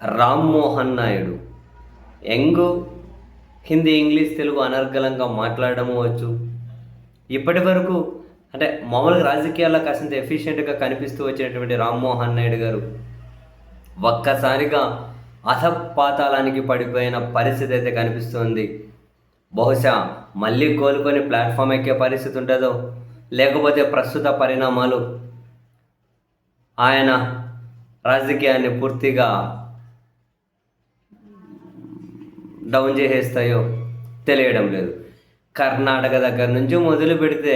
Rammohan Naidu. Young Hindi English Telugu అనర్గళంగా మాట్లాడడం వచ్చు. ఇప్పటి వరకు అంటే మామూలుగా రాజకీయాల్లో కాసింత ఎఫిషియెంట్గా కనిపిస్తూ వచ్చినటువంటి రామ్మోహన్ నాయుడు గారు ఒక్కసారిగా అధపాతాళానికి పడిపోయిన పరిస్థితి అయితే కనిపిస్తుంది. బహుశా మళ్ళీ కోలుకొని ప్లాట్ఫామ్ ఎక్కే పరిస్థితి ఉంటుందో లేకపోతే ప్రస్తుత పరిణామాలు ఆయన రాజకీయాన్ని పూర్తిగా డౌన్ చేసేస్తాయో తెలియడం లేదు. కర్ణాటక దగ్గర నుంచి మొదలు పెడితే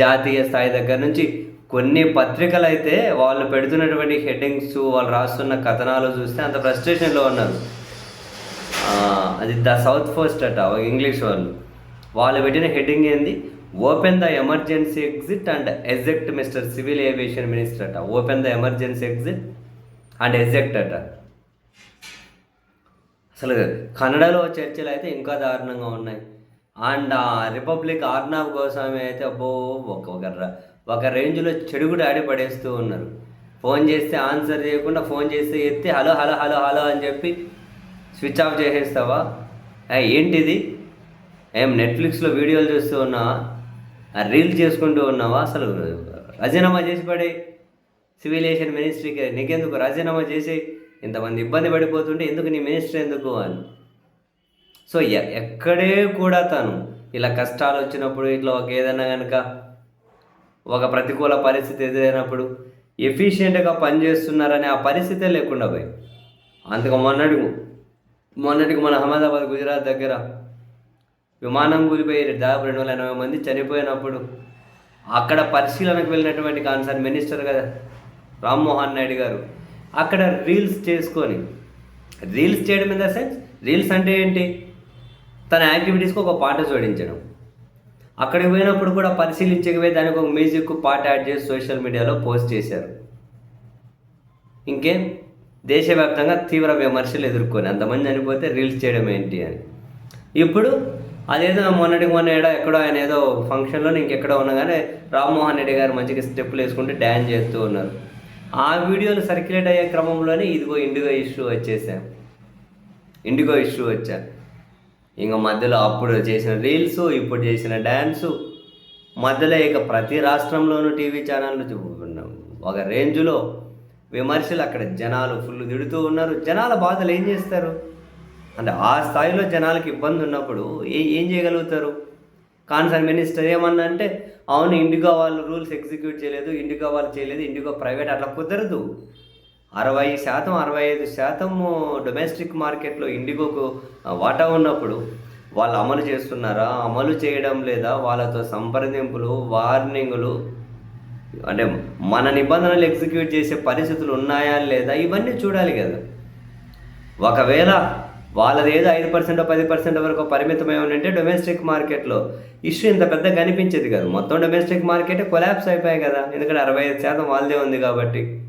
జాతీయ స్థాయి దగ్గర నుంచి కొన్ని పత్రికలు అయితే వాళ్ళు పెడుతున్నటువంటి హెడ్డింగ్స్ వాళ్ళు రాస్తున్న కథనాలు చూస్తే అంత ఫ్రస్ట్రేషన్లో ఉన్నారు. అది ద సౌత్ ఫస్ట్ అట ఒక ఇంగ్లీష్ వాళ్ళు. వాళ్ళు పెట్టిన హెడ్డింగ్ ఏంది? Open the emergency exit and exact mister civil aviation minister అట. Open the emergency exit and exact అట. అసలు కన్నడలో చర్చలు అయితే ఇంకా దారుణంగా ఉన్నాయి. అండ్ ఆ రిపబ్లిక్ ఆర్నాబ్ గోస్వామి అయితే అబ్బో ఒక ఒక ర- ఒక రేంజ్లో చెడుగుడు ఆడి పడేస్తూ ఉన్నారు. ఫోన్ చేస్తే ఆన్సర్ చేయకుండా ఫోన్ చేస్తే ఎత్తి హలో హలో హలో హలో అని చెప్పి స్విచ్ ఆఫ్ చేసేస్తావా? ఏంటిది? ఏం నెట్ఫ్లిక్స్లో వీడియోలు చూస్తూ ఉన్నావా? రీల్స్ చేసుకుంటూ ఉన్నావా? అసలు రాజీనామా చేసి పడే సివిలేషన్ మినిస్ట్రీకి నీకెందుకు? రాజీనామా చేసి ఇంతమంది ఇబ్బంది పడిపోతుంటే ఎందుకు నీ మినిస్టర్ ఎందుకు అని. సో ఎ- ఎక్కడే కూడా తను ఇలా కష్టాలు వచ్చినప్పుడు ఇట్లా ఒక ఏదైనా కనుక ఒక ప్రతికూల పరిస్థితి ఎదురైనప్పుడు ఎఫిషియెంట్గా పనిచేస్తున్నారనే ఆ పరిస్థితే లేకుండా పోయి అందుకు మొన్నటి మొన్నటికి మన అహ్మదాబాద్ గుజరాత్ దగ్గర విమానం కూలిపోయి దాదాపు రెండు వందల ఎనభై మంది చనిపోయినప్పుడు అక్కడ పరిశీలనకు వెళ్ళినటువంటి కాన్సర్ మినిస్టర్ కదా రామ్మోహన్ నాయుడు గారు అక్కడ రీల్స్ చేసుకొని. రీల్స్ చేయడం ఇన్ ద సెన్స్ రీల్స్ అంటే ఏంటి? తన యాక్టివిటీస్కి ఒక పాట జోడించడం. అక్కడికి పోయినప్పుడు కూడా పరిశీలించకపోయి దానికి ఒక మ్యూజిక్ పాట యాడ్ చేసి సోషల్ మీడియాలో పోస్ట్ చేశారు. ఇంకేం? దేశవ్యాప్తంగా తీవ్ర విమర్శలు ఎదుర్కొని అంతమంది చనిపోతే రీల్స్ చేయడం ఏంటి అని. ఇప్పుడు అదేదో మొన్నటికి మొన్న ఏడో ఎక్కడో ఆయన ఏదో ఫంక్షన్లో ఇంకెక్కడో ఉన్నా కానీ రామ్మోహన్ రెడ్డి గారు మంచిగా స్టెప్పులు వేసుకుంటూ డ్యాన్స్ చేస్తూ ఉన్నారు. ఆ వీడియోలు సర్క్యులేట్ అయ్యే క్రమంలోనే ఇదిగో ఇండిగో ఇష్యూ వచ్చేసాం ఇండిగో ఇష్యూ వచ్చా. ఇంకా మధ్యలో అప్పుడు చేసిన రీల్స్ ఇప్పుడు చేసిన డ్యాన్సు. మధ్యలో ఇక ప్రతి రాష్ట్రంలోనూ టీవీ ఛానళ్ళు ఒక రేంజ్లో విమర్శలు అక్కడ జనాలు ఫుల్ తిడుతూ ఉన్నారు. జనాల బాధలు ఏం చేస్తారు? అంటే ఆ స్థాయిలో జనాలకు ఇబ్బంది ఉన్నప్పుడు ఏ ఏం చేయగలుగుతారు? కాన్సర్న్ మినిస్టర్ ఏమన్నా అంటే అవును ఇండిగో వాళ్ళు రూల్స్ ఎగ్జిక్యూట్ చేయలేదు ఇండిగో వాళ్ళు చేయలేదు ఇండిగో ప్రైవేట్ అట్లా కుదరదు. అరవై శాతం అరవై ఐదు శాతం డొమెస్టిక్ మార్కెట్లో ఇండిగోకు వాటా ఉన్నప్పుడు వాళ్ళు అమలు చేస్తున్నారా? అమలు చేయడం లేదా? వాళ్ళతో సంప్రదింపులు వార్నింగులు అంటే మన నిబంధనలు ఎగ్జిక్యూట్ చేసే పరిస్థితులు ఉన్నాయా లేదా? ఇవన్నీ చూడాలి కదా. ఒకవేళ వాళ్ళది ఏదో ఐదు పర్సెంట్ పది పర్సెంట్ వరకు పరిమితమై ఉంటే డొమెస్టిక్ మార్కెట్లో ఇష్యూ ఇంత పెద్ద కనిపించేది కదా. మొత్తం డొమెస్టిక్ మార్కెట్ కొలాప్స్ అయిపోయాయి కదా. ఎందుకంటే అరవై ఐదు శాతం వాళ్ళదే ఉంది కాబట్టి.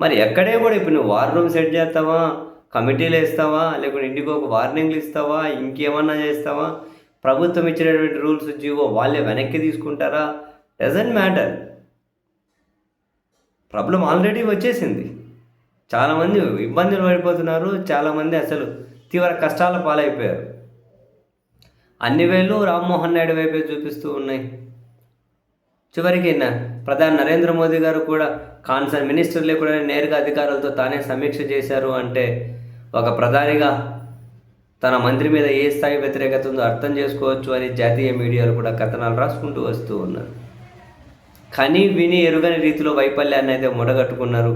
మరి ఎక్కడే కూడా ఇప్పుడు నువ్వు వార్ రూమ్ సెట్ చేస్తావా? కమిటీలు వేస్తావా? లేకుంటే ఇంటికి వార్నింగ్లు ఇస్తావా? ఇంకేమన్నా చేస్తావా? ప్రభుత్వం ఇచ్చినటువంటి రూల్స్ జీవో వాళ్ళే వెనక్కి తీసుకుంటారా? డజంట్ మ్యాటర్ ప్రాబ్లం ఆల్రెడీ వచ్చేసింది. చాలామంది ఇబ్బందులు పడిపోతున్నారు చాలామంది అసలు తీవ్ర కష్టాల పాలైపోయారు. అన్ని వేళ్ళు రామ్మోహన్ నాయుడు వైపే చూపిస్తూ ఉన్నాయి. చివరికి ప్రధాని నరేంద్ర మోదీ గారు కూడా కాన్సర్న్ మినిస్టర్లే కూడా నేరుగా అధికారులతో తానే సమీక్ష చేశారు అంటే ఒక ప్రధానిగా తన మంత్రి మీద ఏ స్థాయి వ్యతిరేకత ఉందో అర్థం చేసుకోవచ్చు అని జాతీయ మీడియాలు కూడా కథనాలు రాసుకుంటూ వస్తూ ఉన్నారు. కానీ విని ఎరుగని రీతిలో వైఫల్యాన్ని అయితే ముడగట్టుకున్నారు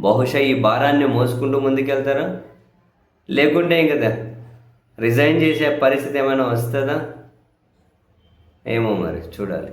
బహుశా ఈ భారాన్ని మోసుకుంటూ ముందుకెళ్తారా? లేకుంటే కదా రిజైన్ చేసే పరిస్థితి ఏమైనా వస్తుందా? ఏమో మరి చూడాలి.